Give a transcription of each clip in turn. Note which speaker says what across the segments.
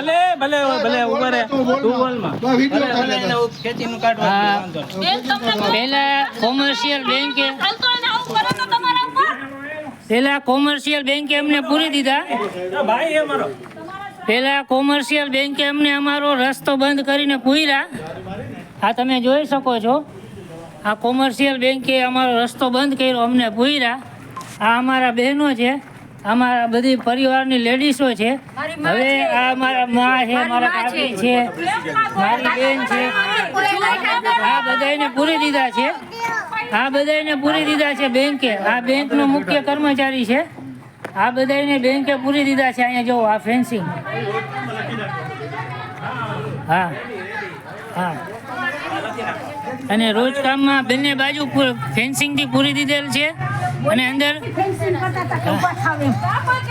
Speaker 1: ભલે ઉપર
Speaker 2: પહેલા કોમર્શિયલ બેંકે
Speaker 3: ચાલતો હોય ને આવું કરો તો તમારા ઉપર.
Speaker 2: પહેલા કોમર્શિયલ બેંકે અમને પૂરી દીધા.
Speaker 1: આ ભાઈ એ મારો.
Speaker 2: કોમર્શિયલ બેંકે અમને અમારો રસ્તો બંધ કરીને પૂર્યા આ તમે જોઈ શકો છો. આ કોમર્શિયલ બેંકે અમારો રસ્તો બંધ કર્યો અમને પૂર્યા આ અમારા બહેનો છે. અમારા બધી પરિવારની લેડીઝો છે. હવે આ અમારા મા છે મારા કાકી છે. મારી બેન છે. આ બધાને પૂરી દીધા છે. આ બધાને પૂરી દીધા છે બેંકે. આ બેંકનો મુખ્ય કર્મચારી છે. આ બધાને બેંકે પૂરી દીધા છે અહીંયા જો આ ફેન્સિંગ. હા હા. અને રોજ કામમાં બંને બાજુ ફેન્સિંગથી પૂરી દીધેલ છે. અને અંદર?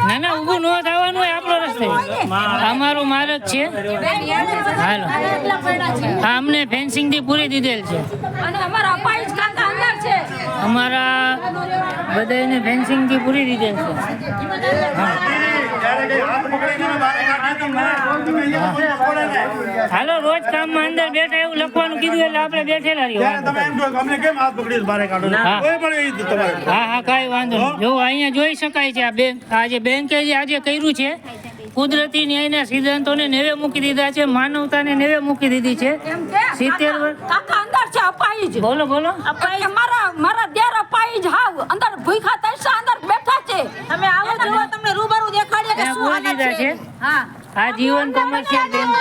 Speaker 2: ના ના, ઊભું ન થવાનું હોય આપણો રસ્તે. અમારો માર્ગ છે. હાલો. હા, અમને ફેન્સિંગથી પૂરી દીધેલ છે.
Speaker 3: અમારા
Speaker 2: બધાને ફેન્સિંગથી પૂરી દીધેલ છે. હાલો રોજ કામમાં અંદર બેઠા એવું લખવાનું કીધું એટલે આપણે બેઠેલા રહ્યો.
Speaker 4: તમે એમ કહો અમને કેમ હાથ પકડી બહાર કાઢો
Speaker 2: હા.
Speaker 4: કોઈ પણ તમારે.
Speaker 2: હા હા કાંઈ વાંધો નહીં. જો અહીંયા જોઈ શકાય છે આ બેંક આજે બેંકે જે આજે કર્યું છે કુદરતી ન્યાયના સિદ્ધાંતોને નેવે મૂકી દીધા છે માનવતાને નેવે મૂકી દીધી છે. સિત્તેર વર્ષ
Speaker 3: કાકા અંદર છે અપાઈ જ.
Speaker 2: બોલો બોલો.
Speaker 3: અપાઈ મારા મારા દેર અપાઈ જ. હાવ અંદર ભૂખા તૈસા અંદર બેઠા છે. અમે આવો. દેખાડીએ કે
Speaker 2: ત્યાં
Speaker 3: શું
Speaker 2: પૂરી
Speaker 3: હાલત
Speaker 2: દીધા
Speaker 3: છે?
Speaker 2: છે.
Speaker 3: હા.
Speaker 2: આ જીવન કોમર્શિયલ બેંક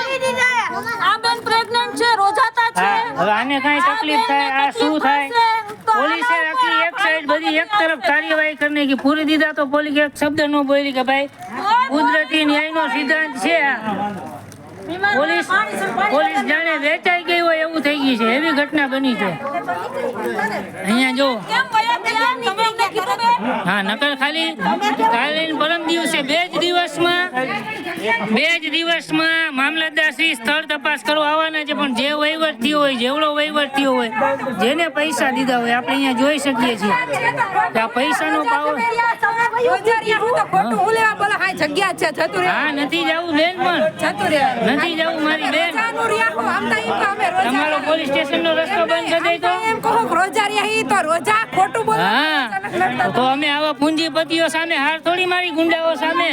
Speaker 3: આ બેન પ્રેગ્નન્ટ છે રોજાતા છે.
Speaker 2: હવે આને કાંઈ તકલીફ થાય? આ શું થાય? પોલીસે આખી એક સાઈડ બધી એક તરફ કાર્યવાહી કરીને કે પૂરી દીધા તો પોલીસ એક શબ્દ ન બોલી કે ભાઈ કુદરતી ન્યાયનો સિદ્ધાંત છે પોલીસ પોલીસ જાણે વેચાઈ ગઈ હોય એવું થઈ ગયું છે. એવી ઘટના બની છે. અહીંયા જો. હા નકર ખાલી કાલે પરમ દિવસે બે જ દિવસમાં બે જ દિવસમાં મામલતદાર શ્રી સ્થળ તપાસ કરવા આવવાના છે, પણ જે વહીવટ થયો હોય, જેવડો વહીવટ થયો હોય, જેને પૈસા દીધા હોય, આપણે અહીંયા જોઈ શકીએ છીએ. કે આ પૈસાનો પાવર પોલીસ સ્ટેશનનો રસ્તો બંધ કરી દઈ તો હા. તો અમે આવા પૂંજીપતિઓ સામે હાર થોડી મારી ગુંડાઓ સામે.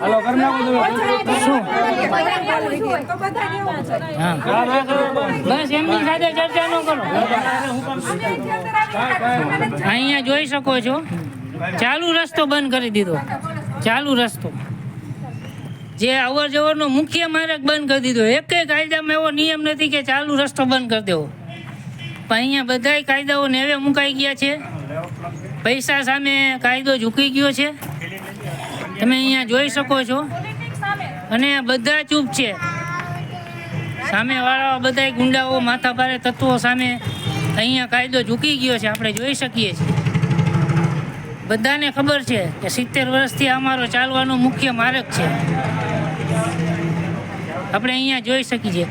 Speaker 1: હાલો કરી નાખો તમે.
Speaker 2: શું બસ એમની સાથે ચર્ચા ન કરો. અહીંયા જોઈ શકો છો. ચાલુ રસ્તો બંધ કરી દીધો. ચાલુ રસ્તો. જે અવર જવરનો મુખ્ય માર્ગ બંધ કરી દીધો. એક કાયદામાં એવો નિયમ નથી કે ચાલુ રસ્તો બંધ કરી દેવો. પણ અહીંયા બધાય કાયદાઓ નેવે મુકાઈ ગયા છે. પૈસા સામે કાયદો ઝૂકી ગયો છે. તમે અહીંયા જોઈ શકો છો. અને બધા ચૂપ છે. સામે વાળા બધા ગુંડાઓ માથા ભારે તત્વો સામે અહીંયા કાયદો ઝૂકી ગયો છે. આપણે જોઈ શકીએ છીએ. બધાને ખબર છે કે સિત્તેર વર્ષથી અમારો ચાલવાનો મુખ્ય માર્ગ છે. આપણે અહીંયા જોઈ શકીએ છીએ.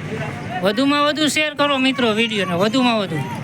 Speaker 2: વધુમાં વધુ શેર કરો મિત્રો વિડીયોને. વધુમાં વધુ.